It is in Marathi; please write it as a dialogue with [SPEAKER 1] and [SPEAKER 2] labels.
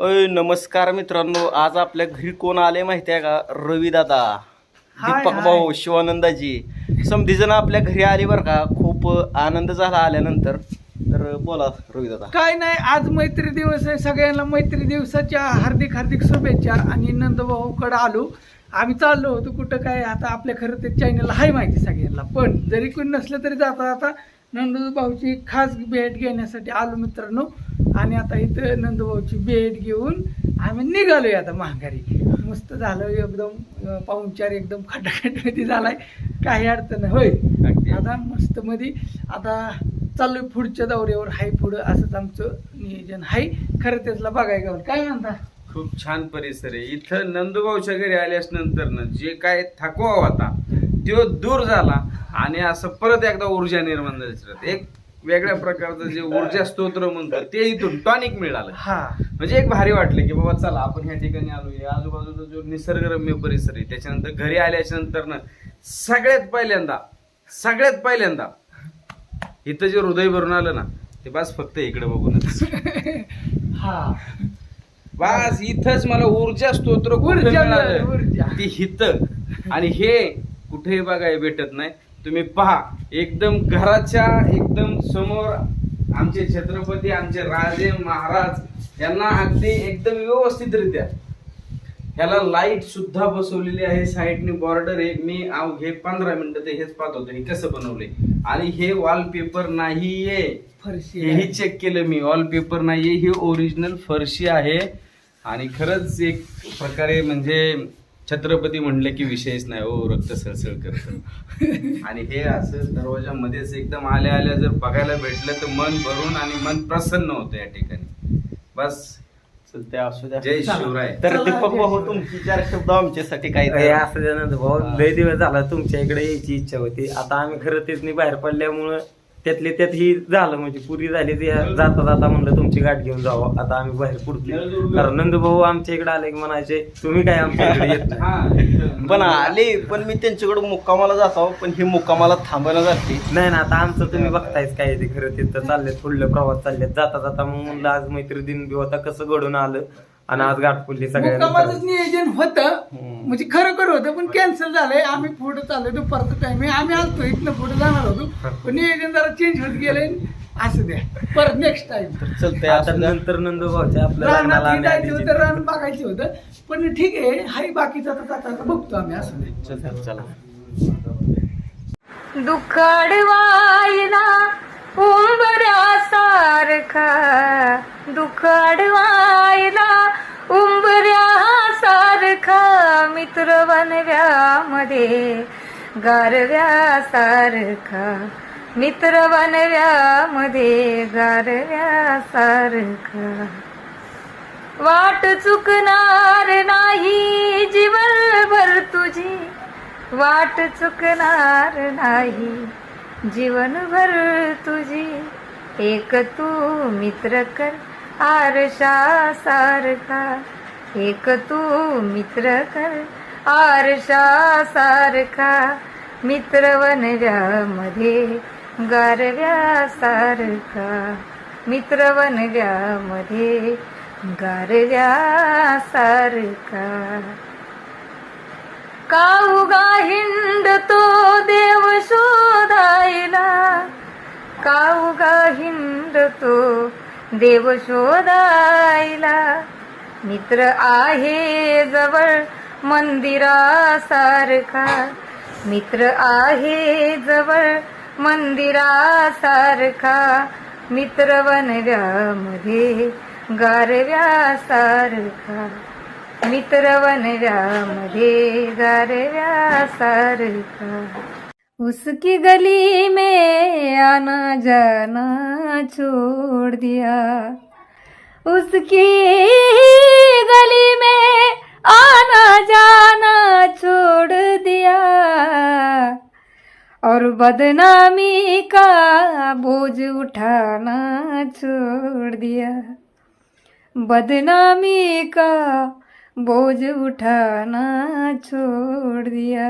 [SPEAKER 1] अय नमस्कार मित्रांनो आज आपल्या घरी कोण आले माहिती आहे का? रवी दादा
[SPEAKER 2] हाय,
[SPEAKER 1] दीपक. भाऊ शिवानंदाजी. समधी जण आपल्या घरी आली बरं का? खूप आनंद झाला आल्यानंतर. तर बोला रवी दादा.
[SPEAKER 2] काय नाही आज मैत्री दिवस आहे. सगळ्यांना मैत्री दिवसाच्या हार्दिक हार्दिक शुभेच्छा. आणि नंदभाऊकडे आलो. आम्ही चाललो होतो कुठं काय? आता आपल्या खरं ते चॅनल आहे माहिती सगळ्यांना. पण जरी कोणी नसलं तरी जाता जाता नंदभाऊची खास भेट घेण्यासाठी आलो मित्रांनो. आणि आता इथं नंदभाऊची भेट घेऊन आम्ही निघालोय आता महागारी मस्त झालं एकदम पाहुणचार एकदम खटाखट झालाय. काही अडचण नाही. होय. आता मस्त मध्ये आता चाललोय पुढच्या दौऱ्यावर. हाय पुढं असंच आमचं नियोजन हाय. खरं त्यातला बघायला. काय म्हणता?
[SPEAKER 3] खूप छान परिसर आहे. इथं नंदुभाऊच्या घरी आल्यास नंतर ना जे काय थकवा होता तो दूर झाला. आणि असं परत एकदा ऊर्जा निर्माण झाली एक वेगळ्या प्रकारचं जे ऊर्जा स्तोत्र म्हणतो ते इथून टॉनिक मिळालं.
[SPEAKER 2] हा.
[SPEAKER 3] म्हणजे एक भारी वाटलं की बाबा चला आपण ह्या ठिकाणी आलो या आजूबाजूचा जो निसर्गरम्य परिसर आहे त्याच्यानंतर घरी आल्याच्यानंतर ना सगळ्यात पहिल्यांदा सगळ्यात पहिल्यांदा इथं जे हृदय भरून आलं ना ते बस फक्त इकडे बघूनच.
[SPEAKER 2] हा.
[SPEAKER 3] बस इथंच मला ऊर्जा स्तोत्र. ती हित. आणि हे कुठेही बघायला भेटत नाही. तुम्ही पहा एकदम घराच्या एकदम समोर आमचे छत्रपती आमचे राजे महाराज यांना अगदी एकदम व्यवस्थितरित्या. ह्याला लाइट सुद्धा बसवलेली आहे साईडने बॉर्डर आहे. मी अवघे पंधरा मिनिटं ते हेच पाहत होतो हे कसं बनवलंय. आणि हे वॉलपेपर नाहीये.
[SPEAKER 2] फरशी
[SPEAKER 3] हेही
[SPEAKER 2] आहे.
[SPEAKER 3] चेक केलं मी वॉलपेपर नाहीये. ही ओरिजिनल फरशी आहे. आणि खरंच एक प्रकारे म्हणजे छत्रपती म्हणले की विषयच नाही हो रक्त सळसळ करत. आणि हे असं दरवाजामध्येच एकदम आल्या आल्या जर बघायला भेटलं तर मन भरून आणि मन प्रसन्न होतं या ठिकाणी. बस.
[SPEAKER 1] असू द्या.
[SPEAKER 3] जय शिवराय.
[SPEAKER 1] तर दीपक भाऊ. तुमची चार शब्द आमच्यासाठी काय
[SPEAKER 4] हे असं त्यानंतर भाऊ. लय दिवस झाला तुमच्या इकडे यायची इच्छा होती. आता आम्ही खरं तेच नाही बाहेर पडल्यामुळं त्यातले त्यात ही झालं म्हणजे पुरी झाली ती जाता जाता म्हणलं तुमची गाठ घेऊन जावं. आता आम्ही बाहेर पुढतो कारण नंदू भाऊ आमच्या इकडे आले की म्हणायचे तुम्ही काय आमच्या इकडे येत नाही.
[SPEAKER 1] पण आले पण मी त्यांच्याकडे मुक्कामाला जातो पण ही मुक्कामाला थांबायला जाते.
[SPEAKER 4] नाही ना आता आमचं तुम्ही बघतायच काय ते खरं तिथं चाललेत पुढलं प्रवास चाललेत. जाता जाता मग म्हणलं आज मैत्री दिन बी होता कसं घडून आलं? आणि आज गाठ पडली
[SPEAKER 2] मुक्कामाचंच
[SPEAKER 4] सगळ्यांना
[SPEAKER 2] नियोजन होतं. म्हणजे खरोखर होतं पण कॅन्सल झालंय. आम्ही पुढे चाललोय दुपारचा टाइम आहे. आम्ही आलतो इथनं पुढे जाणार होतो. पण नियोजन जरा चेंज होत गेले असं द्या. परत नेक्स्ट टाइम
[SPEAKER 1] चलते
[SPEAKER 4] आता नंतर नंदू आपल्या लग्नाला
[SPEAKER 2] रानात
[SPEAKER 4] आम्ही
[SPEAKER 2] जायचं
[SPEAKER 4] आधी
[SPEAKER 2] होतं रान बघायचं होतं. पण ठीक आहे हाय बाकीचं आता आता- आता बघतो आम्ही असं नाही
[SPEAKER 1] चला.
[SPEAKER 5] दुःख अडवायला उंबऱ्यासारखा दुःख मित्र बनव्यामध्ये गारव्यासारखा. मित्र बनव्यामध्ये गारव्यासारखा. वाट चुकणार नाही जीवनभर तुझी. वाट चुकणार नाही जीवनभर तुझी. एक तू मित्र कर आरशा सारखा एक तू मित्र कर आरशा सारखा मित्र वनव्यामध्ये गारव्या सारखा मित्र वनव्यामध्ये गारव्या सारखा काऊगा हिंडतो देव शोधायला? काऊगा हिंडतो देव शोधायला? मित्र आहे जवळ मंदिरासारखा. मित्र आहे जवळ मंदिरासारखा. मित्र वनव्यामध्ये गारव्यासारखा. मित्र वनव्यामध्ये गारव्यासारखा. उसकी गली में आना जाना छोड़ दिया. उसकी गली में आना जाना छोड़ दिया। और बदनामी का बोझ उठाना छोड़ दिया। बदनामी का बोझ उठाना छोड़ दिया।